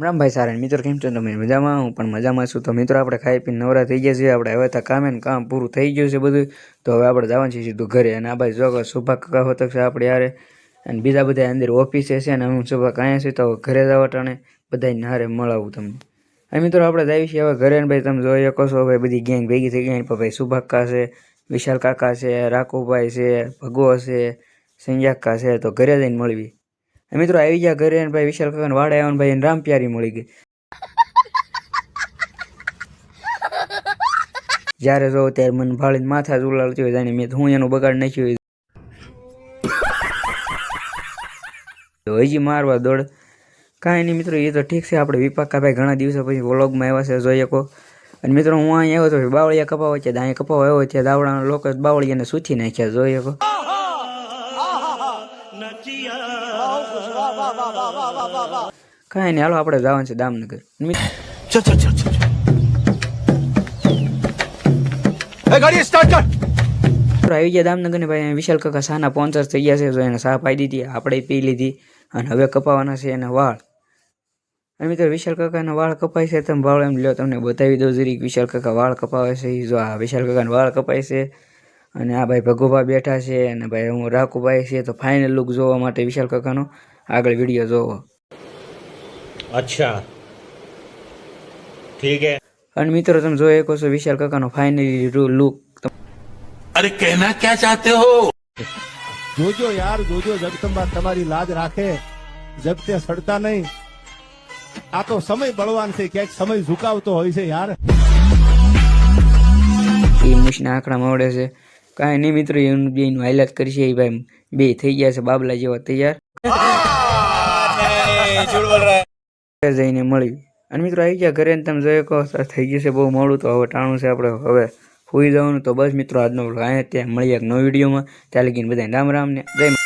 રામભાઈ સારા, મિત્રો કેમ છો? તમે મજામાં? હું પણ મજામાં છું. તો મિત્રો, આપણે ખાઈ પીને નવરા થઈ ગયા છીએ. આપણે હવે તો કામે ને કામ પૂરું થઈ ગયું છે બધું. તો હવે આપણે જવાનું છે સીધું ઘરે. અને આ ભાઈ જો સુભા કાકા હોત છે આપણે યારે અને બીજા બધા અંદર ઓફિસે છે અને હું, સુભા કાંઈ છે તો ઘરે જવા ટાણે બધાને હારે મળાવું તમને. આ મિત્રો, આપણે જઈએ છીએ હવે ઘરે. ને ભાઈ, તમે જોઈ શકો છો, ભાઈ, બધી ગેંગ ભેગી થઈ ગઈ. ભાઈ, સુભા કાકા છે, વિશાલ કાકા છે રાખુભાઈ છે, ભગવો છે સંજાકા છે. તો ઘરે જઈને મળવી મિત્રો આવી ગયા ઘરે ભાઈ વિશાલ કાકાને વાડે આવ્યા ભાઈ રામ પ્યારી મળી ગઈ. જ્યારે જોઉં ત્યારે મને ભાળીને માથા જ ઉલાળતી હોય જાણે મેં હું એનું બગાડ નાખ્યું હોય. હજી મારવા દોડ. કાંઈ નહીં મિત્રો, એ તો ઠીક છે, આપણે વિપાકા ભાઈ ઘણા દિવસો પછી વ્લોગમાં આવ્યા છે જોઈએ કો અને મિત્રો, હું અહીંયા આવ્યો તો બાવળિયા કપાવ છે અહીંયા કપાવ આવ્યો છે, દાવડાના લોકો બાવળિયાને સૂથી નાખ્યા જોઈએ કો કાંઈ નહીં હાલો આપણે જવાનું છે દામનગર. આવી ગયા દામનગર ભાઈ વિશાલ કાકા સાના પોન્ચર થઈ ગયા છે તો એને સાફ આપી દીધી આપણે પી લીધી અને હવે કપાવાના છે એના વાળ. અને મિત્રો વિશાલ કાકાના વાળ કપાય છે તમે વાળ એમ લ્યો તમને બતાવી દો જરીક વિશાલ કાકા વાળ કપાવે છે જો આ વિશાલ કાકાના વાળ કપાય છે. અને આ ભાઈ ભગોભા બેઠા છે અને ભાઈ હું રાખુભાઈ છે તો ફાઇનલ લુક જોવા માટે વિશાલ કાકાનો આગળ વીડિયો જોવો. અચ્છા. ઠીક હે. અને મિત્રો તમે જોઈ શકો છો વિશાલ કાકાનો ફાઇનલી લુક અરે કહેના ક્યાં ચાહતે હો? જોજો યાર જોજો જગતંબા તમારી લાજ રાખે. જબ તે સડતા નહીં. આ તો સમય બળવાન છે ક્યાંક સમય ઝુકાવતો હોય છે યાર. ઇમોશના આંકડા મળે છે. કાંઈ નહીં મિત્રો એનું બેનું હાઇલાઇટ કરશે એ ભાઈ બે થઈ ગયા છે, બાબલા જેવા તૈયાર. જઈને મળી. અને મિત્રો, આવી ગયા ઘરે તમે જોઈ કહો થઈ ગયું છે, બહુ મોડું તો હવે ટાણું છે આપણે. હવે ફૂઈ જવાનું તો બસ મિત્રો, આજનો અહીંયા ત્યાં. મળીએ એક નવો વિડીયોમાં. ત્યાં લગીને બધાને રામ રામ ને જય